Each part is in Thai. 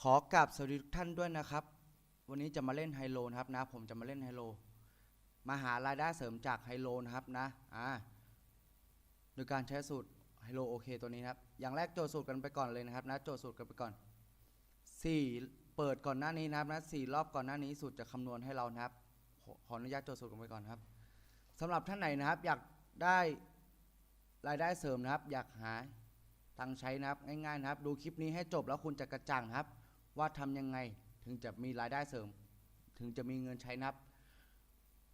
ขอกราบสวัสดีทุกท่านด้วยนะครับ วันนี้จะมาเล่นไฮโลนะครับนะ ผมจะมาเล่นไฮโล มาหารายได้เสริมจากไฮโลนะครับนะอ่าโดยการใช้สูตรไฮโลโอเคตัวนี้ครับ อย่างแรกโจทย์สูตรกันไปก่อนเลยนะครับนะโจทย์สูตรกันไปก่อนสี่เปิดก่อนหน้านี้นะครับนะสี่รอบก่อนหน้านี้สูตรจะคำนวณให้เรานะครับ ขออนุญาตโจทย์สูตรกันไปก่อนครับสำหรับท่านไหนนะครับ อยากได้รายได้เสริมนะครับ อยากหาตังใช้นะครับง่ายๆนะครับ ดูคลิปนี้ให้จบแล้วคุณจะกระจ่างครับ ว่าทำยังไงถึงจะมีรายได้เสริม ถึงจะมีเงินใช้นับ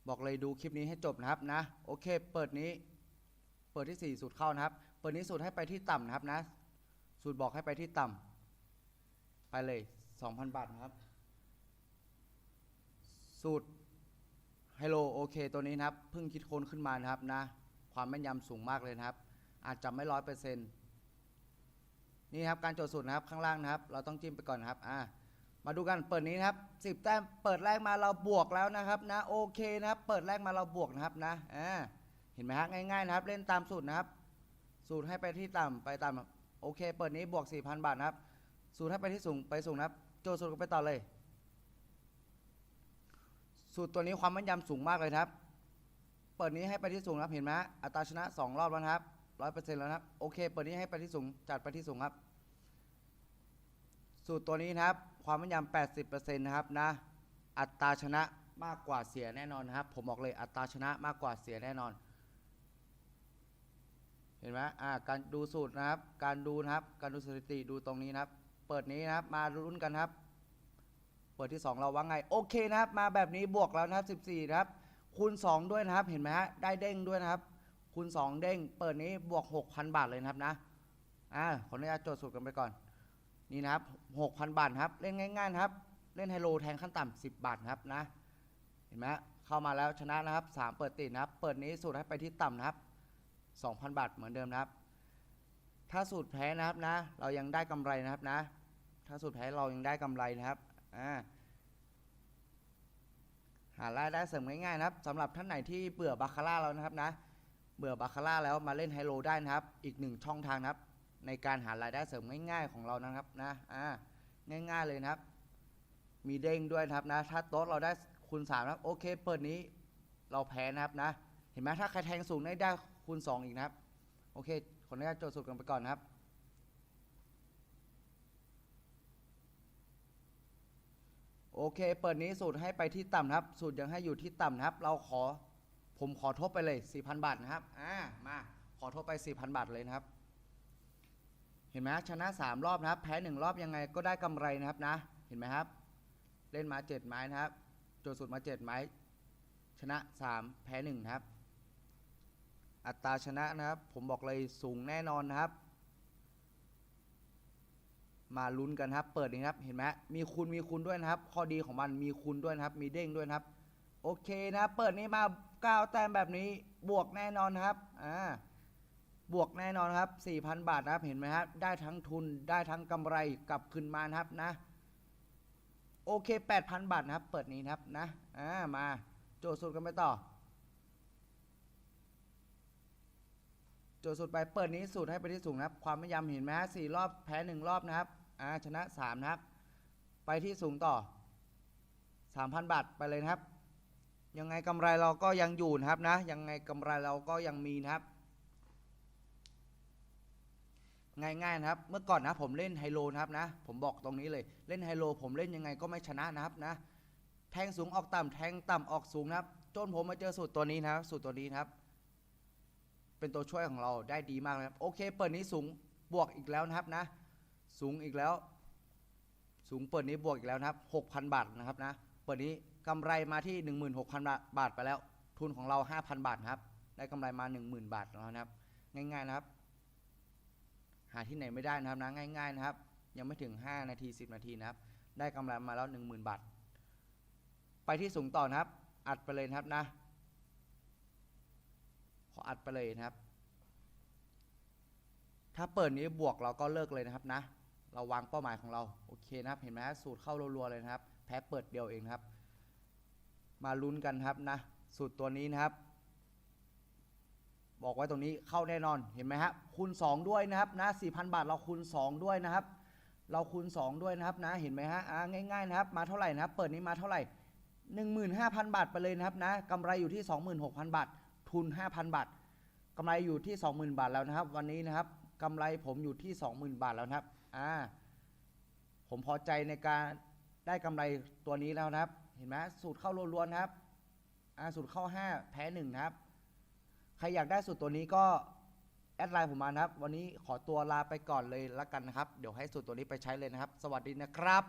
บอกเลยดูคลิปนี้ให้จบนะครับนะ โอเค เปิดนี้ เปิดที่ 4 สูตรเข้านะครับ เปิดนี้สูตรให้ไปที่ต่ำนะครับนะ สูตรบอกให้ไปที่ต่ำไปเลย 2,000 บาทนะครับ สูตรไฮโลโอเคตัวนี้นะครับเพิ่งคิดค้นขึ้นมานะครับนะ ความแม่นยำสูงมากเลยนะครับ อาจจะไม่ร้อยเปอร์เซ็นต์ นี่ครับการโจทย์สูตรนะครับข้างล่างนะครับ เราต้องจิ้มไปก่อนนะครับอ่ามาดูกันเปิดนี้นะครับ10แต้มเปิดแรกมาเราบวกแล้วนะครับนะโอเคนะครับ เปิดแรกมาเราบวกนะครับนะอ่าเห็นไหมฮะง่ายๆนะครับ เล่นตามสูตรนะครับ สูตรให้ไปที่ต่ำไปต่ำโอเค เปิดนี้บวก 4,000 บาทนะครับ สูตรให้ไปที่สูงไปสูงนะครับ โจทย์สูตรกันไปต่อเลย สูตรตัวนี้ความแม่นยำสูงมากเลยครับ เปิดนี้ให้ไปที่สูงนะครับเห็นไหมอัตราชนะสองรอบแล้วครับร้อยเปอร์เซ็นต์แล้วครับโอเค เปิดนี้ให้ไปที่สูงจัดไปที่สูงครับ สูตรตัวนี้นะครับ ความแม่นยำแปดสิบเปอร์เซ็นะครับนะ อัตราชนะมากกว่าเสียแน่นอนนะครับ ผมบอกเลยอัตราชนะมากกว่าเสียแน่นอน เห็นไหมอ่าการดูสูตรนะครับ การดูนะครับ การดูสถิติดูตรงนี้นะครับ เปิดนี้นะครับ มาลุ้นกันครับ เปิดที่ 2 เราว่าไง โอเคนะครับ มาแบบนี้บวกแล้วนะครับ14นะครับ คูณ 2 ด้วยนะครับ เห็นไหมฮะ ได้เด้งด้วยนะครับ คูณ 2 เด้ง เปิดนี้บวก 6,000 บาทเลยนะครับนะ อ่า ขออนุญาตโจทย์สูตรกันไปก่อน นี่นะครับ6,000บาทครับ เล่นง่ายๆครับเล่นไฮโลแทงขั้นต่ำ10บาทครับนะเห็นไหมเข้ามาแล้วชนะนะครับ3เปิดติดนะครับ เปิดนี้สูตรให้ไปที่ต่ำนะครับ2,000บาทเหมือนเดิมนะครับ ถ้าสูตรแพ้นะครับนะ เรายังได้กำไรนะครับนะ ถ้าสูตรแพ้เรายังได้กำไรนะครับอ่าหารายได้เสริมง่ายๆนะครับสำหรับท่านไหนที่เบื่อบาคาร่าแล้วนะครับนะ เบื่อบาคาร่าแล้วมาเล่นไฮโลได้นะครับ อีกหนึ่งช่องทางนะครับ ในการหารายได้เสริมง่ายๆของเรานะครับนะอ่าง่ายๆเลยนะครับ มีเด้งด้วยนะครับนะ ถ้าโต๊ะเราได้คูณ3นะครับโอเค เปิดนี้เราแพ้นะครับนะ เห็นไหมถ้าใครแทงสูงได้ได้คูณ 2 อีกนะครับ โอเคขออนุญาตโจทย์สูตรกันไปก่อนนะครับโอเค เปิดนี้สูตรให้ไปที่ต่ำครับ สูตรยังให้อยู่ที่ต่ำนะครับ เราขอ ผมขอทบไปเลย 4,000 บาทนะครับ อ่า มา ขอทบไป 4,000 บาทเลยนะครับ เห็นไหมชนะ 3 รอบนะครับ แพ้1รอบยังไงก็ได้กำไรนะครับนะ เห็นไหมครับ เล่นมา 7 ไม้นะครับโจทย์สูตรมา 7 ไม้ ชนะ 3 แพ้1นะครับ อัตราชนะนะครับ ผมบอกเลยสูงแน่นอนนะครับ มาลุ้นกันครับ เปิดนี่ครับ เห็นไหมมีคูณมีคูณด้วยนะครับ ข้อดีของมันมีคูณด้วยนะครับ มีเด้งด้วยนะครับ โอเคนะ เปิดนี้มา 9 แต้มแบบนี้ บวกแน่นอนครับ อ่า บวกแน่นอนครับ 4,000 บาทนะครับ เห็นไหมครับ ได้ทั้งทุน ได้ทั้งกำไรกลับคืนมานะครับนะ โอเค 8,000 บาทนะครับ เปิดนี้นะครับนะ อ่า มา โจทย์สูตรกันไปต่อ โจทย์สูตรไป เปิดนี้สูตรให้ไปที่สูงนะครับ ความไม่ยำเห็นไหมฮะสี่รอบแพ้หนึ่งรอบนะครับ อ่า ชนะสามนะครับ ไปที่สูงต่อ 3,000 บาทไปเลยนะครับ ยังไงกำไรเราก็ยังอยู่นะครับนะ ยังไงกำไรเราก็ยังมีนะครับ ง่ายๆนะครับ เมื่อก่อนนะผมเล่นไฮโลนะครับนะ ผมบอกตรงนี้เลย เล่นไฮโล ผมเล่นยังไงก็ไม่ชนะนะครับนะ แทงสูงออกต่ำแทงต่ำออกสูงนะครับ จนผมมาเจอสูตรตัวนี้นะครับสูตรตัวนี้นะครับ เป็นตัวช่วยของเราได้ดีมากเลยครับ โอเค เปิดนี้สูงบวกอีกแล้วนะครับนะ สูงอีกแล้ว สูงเปิดนี้บวกอีกแล้วนะครับ 6,000 บาทนะครับนะ เปิดนี้กำไรมาที่ 16,000 บาทไปแล้ว ทุนของเรา 5,000 บาทครับ ได้กำไรมา 10,000 บาทแล้วนะครับ ง่ายๆนะครับ หาที่ไหนไม่ได้นะครับนะง่ายๆนะครับ ยังไม่ถึง 5 นาที 10 นาทีนะครับ ได้กำไรมาแล้ว 10,000 บาท ไปที่สูงต่อนะครับ อัดไปเลยนะครับนะขออัดไปเลยนะครับ ถ้าเปิดนี้บวกเราก็เลิกเลยนะครับนะ เราวางเป้าหมายของเรา โอเคนะครับ เห็นไหมสูตรเข้ารัวๆเลยนะครับ แพ้เปิดเดียวเองครับ มาลุ้นกันครับนะ สูตรตัวนี้นะครับ บอกไว้ตรงนี้เข้าแน่นอนเห็นไหมฮะคูณ 2 ด้วยนะครับนะ4,000 บาทเราคูณ 2 ด้วยนะครับ เราคูณ 2 ด้วยนะครับนะเห็นไหมฮะอ่าง่ายๆนะครับมาเท่าไหร่นะครับ เปิดนี้มาเท่าไหร่ 15,000 บาทไปเลยนะครับนะกำไรอยู่ที่ 26,000 บาท ทุน 5,000 บาทกำไรอยู่ที่ 20,000 บาทแล้วนะครับ วันนี้นะครับกำไรผมอยู่ที่ 20,000 บาทแล้วนะครับอ่าผมพอใจในการได้กำไรตัวนี้แล้วนะครับ เห็นไหมสูตรเข้าล้วนๆนะครับอ่าสูตรเข้า 5 แพ้1นะครับ ครอยากได้สูตรตัวนี้ก็แอดไลน์ผมมานะครับ วันนี้ขอตัวลาไปก่อนเลยละกันนะครับ เดี๋ยวให้สูตรตัวนี้ไปใช้เลยนะครับ สวัสดีนะครับ